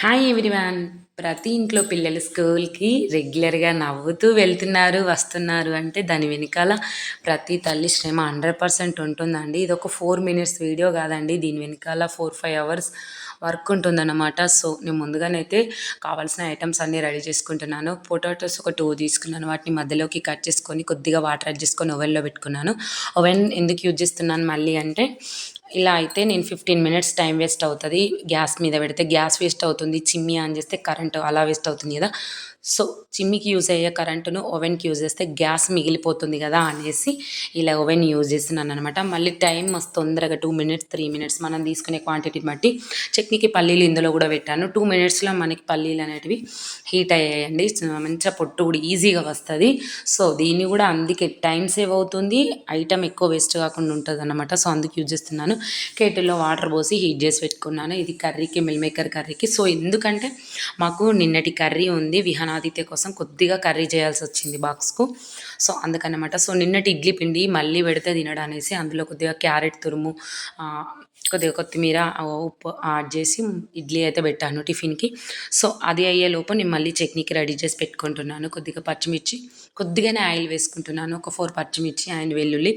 Hi everyone ప్రతి ఇంట్లో పిల్లలు స్కూల్కి రెగ్యులర్గా నవ్వుతూ వెళ్తున్నారు వస్తున్నారు. అంటే దాని వెనకాల ప్రతి తల్లి శ్రమ హండ్రెడ్ పర్సెంట్ ఉంటుందండి. ఇది ఒక ఫోర్ మినిట్స్ వీడియో కాదండి. దీని వెనకాల ఫోర్ ఫైవ్ అవర్స్ వర్క్ ఉంటుందన్నమాట. సో నేను ముందుగానైతే కావాల్సిన ఐటమ్స్ అన్నీ రెడీ చేసుకుంటున్నాను. పొటాటోస్ ఒక టూ తీసుకున్నాను. వాటిని మధ్యలోకి కట్ చేసుకొని కొద్దిగా వాటర్ యాడ్ చేసుకొని ఓవెన్లో పెట్టుకున్నాను. ఓవెన్ ఎందుకు యూజ్ చేస్తున్నాను మళ్ళీ అంటే ఇలా అయితే నేను ఫిఫ్టీన్ మినిట్స్ టైం వేస్ట్ అవుతుంది. గ్యాస్ మీద పెడితే గ్యాస్ వేస్ట్ అవుతుంది. చిమ్మి ఆన్ చేస్తే కరెంట్ అలా వేస్ట్ అవుతుంది కదా. సో చిమ్మికి యూజ్ అయ్యే కరెంటును ఓవెన్కి యూజ్ చేస్తే గ్యాస్ మిగిలిపోతుంది కదా అనేసి ఇలా ఓవెన్ యూజ్ చేస్తున్నాను అనమాట మళ్ళీ టైం మస్తు తొందరగా టూ మినిట్స్ త్రీ మినిట్స్ మనం తీసుకునే క్వాంటిటీని బట్టి చట్నీకి పల్లీలు ఇందులో కూడా పెట్టాను. టూ మినిట్స్లో మనకి పల్లీలు అనేటివి హీట్ అయ్యాయండి. మంచిగా పొట్టు కూడా ఈజీగా వస్తుంది. సో దీన్ని కూడా అందుకే టైం సేవ్ అవుతుంది. ఐటమ్ ఎక్కువ వేస్ట్ కాకుండా ఉంటుంది అనమాట సో అందుకు యూజ్ చేస్తున్నాను. కేటిల్లో వాటర్ పోసి హీట్ చేసి పెట్టుకున్నాను. ఇది కర్రీకి మిల్ మేకర్ కర్రీకి. సో ఎందుకంటే మాకు నిన్నటి కర్రీ ఉంది. విహనాదిత్య కోసం కొద్దిగా కర్రీ చేయాల్సి వచ్చింది బాక్స్కు. సో అందుకనమాట సో నిన్నటి ఇడ్లీ పిండి మళ్ళీ పెడితే తినడనేసి అందులో కొద్దిగా క్యారెట్ తురుము కొద్దిగా కొత్తిమీర ఉప్పు యాడ్ చేసి ఇడ్లీ అయితే పెట్టాను టిఫిన్కి. సో అది అయ్యేలోపు నేను మళ్ళీ చట్నీకి రెడీ చేసి పెట్టుకుంటున్నాను. కొద్దిగా పచ్చిమిర్చి కొద్దిగానే ఆయిల్ వేసుకుంటున్నాను. ఒక ఫోర్ పచ్చిమిర్చి అండ్ వెల్లుల్లి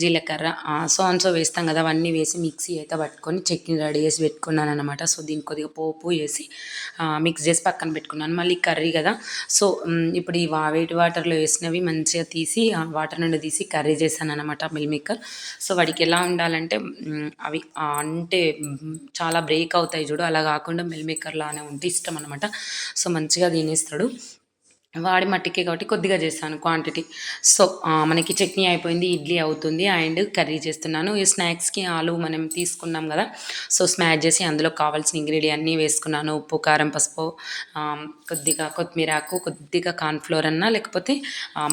జీలకర్ర సో అండ్ సో వేస్తాం కదా అవన్నీ వేసి మిక్సీ అయితే పట్టుకొని చట్నీ రెడీ చేసి పెట్టుకున్నాను అనమాట సో దీనికి కొద్దిగా పోపు వేసి మిక్స్ చేసి పక్కన పెట్టుకున్నాను. మళ్ళీ కర్రీ కదా. సో ఇప్పుడు ఈ వేటి వాటర్లో వేసినవి మంచిగా తీసి వాటర్ నుండి తీసి కర్రీ చేశాను అనమాట మిల్ మేకర్. సో వాడికి ఎలా ఉండాలంటే అవి అంటే చాలా బ్రేక్ అవుతాయి చూడు. అలా కాకుండా మిల్ మేకర్ ఉంటే ఇష్టం అనమాట సో మంచిగా తినేస్తాడు. వాడి మట్టికే కాబట్టి కొద్దిగా చేస్తాను క్వాంటిటీ సో మనకి చట్నీ అయిపోయింది ఇడ్లీ అవుతుంది అండ్ కర్రీ చేస్తున్నాను. ఈ స్నాక్స్కి ఆలు మనం తీసుకున్నాం కదా సో స్మాష్ చేసి అందులో కావాల్సిన ఇంగ్రీడియంట్ అన్నీ వేసుకున్నాను. ఉప్పు కారం పసుపు కొద్దిగా కొత్తిమీర ఆకు కొద్దిగా కార్న్ఫ్లోర్ అన్నా లేకపోతే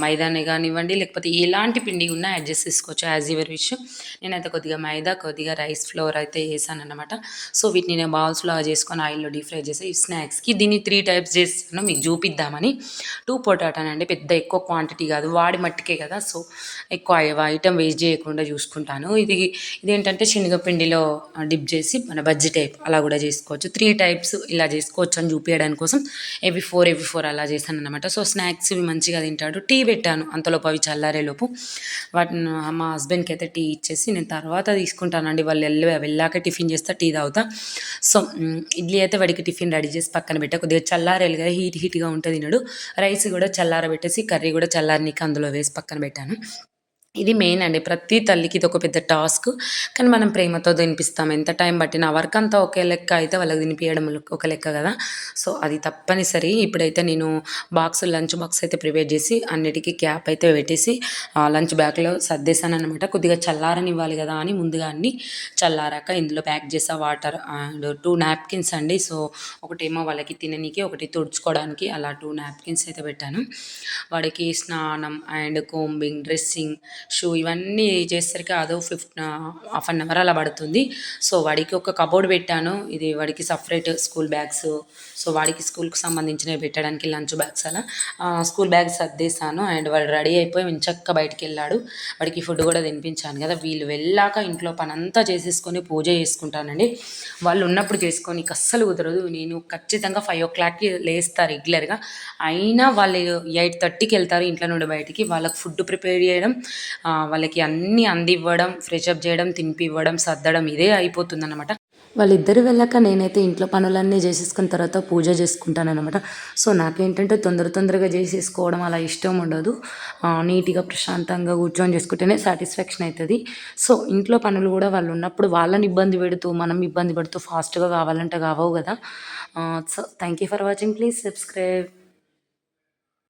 మైదాని కానివ్వండి లేకపోతే ఎలాంటి పిండి ఉన్నా అడ్జస్ట్ చేసుకోవచ్చు యాజ్ యువర్ విష్ నేనైతే కొద్దిగా మైదా కొద్దిగా రైస్ ఫ్లోర్ అయితే వేసాను అనమాట సో వీటిని నేను బౌల్స్లో చేసుకొని ఆయిల్లో డీప్ ఫ్రై చేసి ఈ స్నాక్స్కి దీన్ని త్రీ టైప్స్ చేస్తాను. మీకు చూపిద్దామని. టూ పొటాటానండి పెద్ద ఎక్కువ క్వాంటిటీ కాదు వాడి మట్టికే కదా. సో ఎక్కువ ఐటమ్ వేస్ట్ చేయకుండా చూసుకుంటాను. ఇది ఇదేంటంటే శనగపిండిలో డిప్ చేసి మన బజ్జీ టైప్ అలా కూడా చేసుకోవచ్చు. త్రీ టైప్స్ ఇలా చేసుకోవచ్చు అని చూపించడానికి కోసం ఎవి ఫోర్ ఎవి ఫోర్ అలా చేశాను అనమాట సో స్నాక్స్ ఇవి మంచిగా తింటాడు. టీ పెట్టాను అంతలోపు అవి చల్లారేలోపు. వాటిని మా హస్బెండ్కి అయితే టీ ఇచ్చేసి నేను తర్వాత తీసుకుంటానండి. వాళ్ళు వెళ్ళి వెళ్ళాక టిఫిన్ చేస్తా టీ తాగుతా. సో ఇడ్లీ అయితే వాడికి టిఫిన్ రెడీ చేసి పక్కన పెట్టా. కొద్దిగా చల్లారేలుగా హీట్ హీట్గా ఉంటుంది తినడు. రైస్ కూడా చల్లారబెట్టేసి కర్రీ కూడా చల్లారనీకి అందులో వేసి పక్కన పెట్టాను. ఇది మెయిన్ అండి. ప్రతి తల్లికి ఇది ఒక పెద్ద టాస్క్ కానీ మనం ప్రేమతో తినిపిస్తాం. ఎంత టైం పట్టినా వర్క్ అంతా ఒకే లెక్క అయితే వాళ్ళకి తినిపించడం ఒక లెక్క కదా. సో అది తప్పనిసరి. ఇప్పుడైతే నేను బాక్స్ లంచ్ బాక్స్ అయితే ప్రిపేర్ చేసి అన్నిటికీ క్యాప్ అయితే పెట్టేసి లంచ్ బ్యాగ్లో సర్దేశాను అనమాట కొద్దిగా చల్లారనివ్వాలి కదా అని ముందుగా అన్ని చల్లారాక ఇందులో ప్యాక్ చేసా వాటర్ అండ్ టూ నాప్కిన్స్ అండి. సో ఒకటేమో వాళ్ళకి తిననీకి ఒకటి తుడుచుకోవడానికి అలా టూ నాప్కిన్స్ అయితే పెట్టాను. వాడికి స్నానం అండ్ కోంబింగ్ డ్రెస్సింగ్ షూ ఇవన్నీ చేసేసరికి అదో ఫిఫ్ట్ హాఫ్ అన్ అవర్ అలా పడుతుంది. సో వాడికి ఒక కబోర్డ్ పెట్టాను. ఇది వాడికి సపరేట్ స్కూల్ బ్యాగ్స్. సో వాడికి స్కూల్కి సంబంధించినవి పెట్టడానికి లంచ్ బ్యాగ్స్ అలా స్కూల్ బ్యాగ్స్ సర్దేశాను. అండ్ వాడు రెడీ అయిపోయి చక్క బయటికి వెళ్ళాడు. వాడికి ఫుడ్ కూడా తినిపించాను కదా. వీళ్ళు వెళ్ళాక ఇంట్లో పనంతా చేసేసుకొని పూజ చేసుకుంటానండి. వాళ్ళు ఉన్నప్పుడు చేసుకొని అస్సలు కుదరదు. నేను ఖచ్చితంగా ఫైవ్ ఓ క్లాక్కి లేస్తారు రెగ్యులర్గా. అయినా వాళ్ళు ఎయిట్ థర్టీకి వెళ్తారు ఇంట్లో నుండి బయటికి. వాళ్ళకి ఫుడ్ ప్రిపేర్ చేయడం వాళ్ళకి అన్నీ అందివ్వడం ఫ్రెష్ అప్ చేయడం తినిపివ్వడం సర్దడం ఇదే అయిపోతుందన్నమాట. వాళ్ళిద్దరు వెళ్ళాక నేనైతే ఇంట్లో పనులన్నీ చేసేసుకున్న తర్వాత పూజ చేసుకుంటానమాట సో నాకేంటంటే తొందర తొందరగా చేసేసుకోవడం అలా ఇష్టం ఉండదు. నీట్గా ప్రశాంతంగా కూర్చొని చేసుకుంటేనే సాటిస్ఫాక్షన్ అవుతుంది సో ఇంట్లో పనులు కూడా వాళ్ళు ఉన్నప్పుడు వాళ్ళని ఇబ్బంది పెడుతూ మనం ఇబ్బంది పెడుతూ ఫాస్ట్గా కావాలంటే కావవు కదా. So thank you for watching please subscribe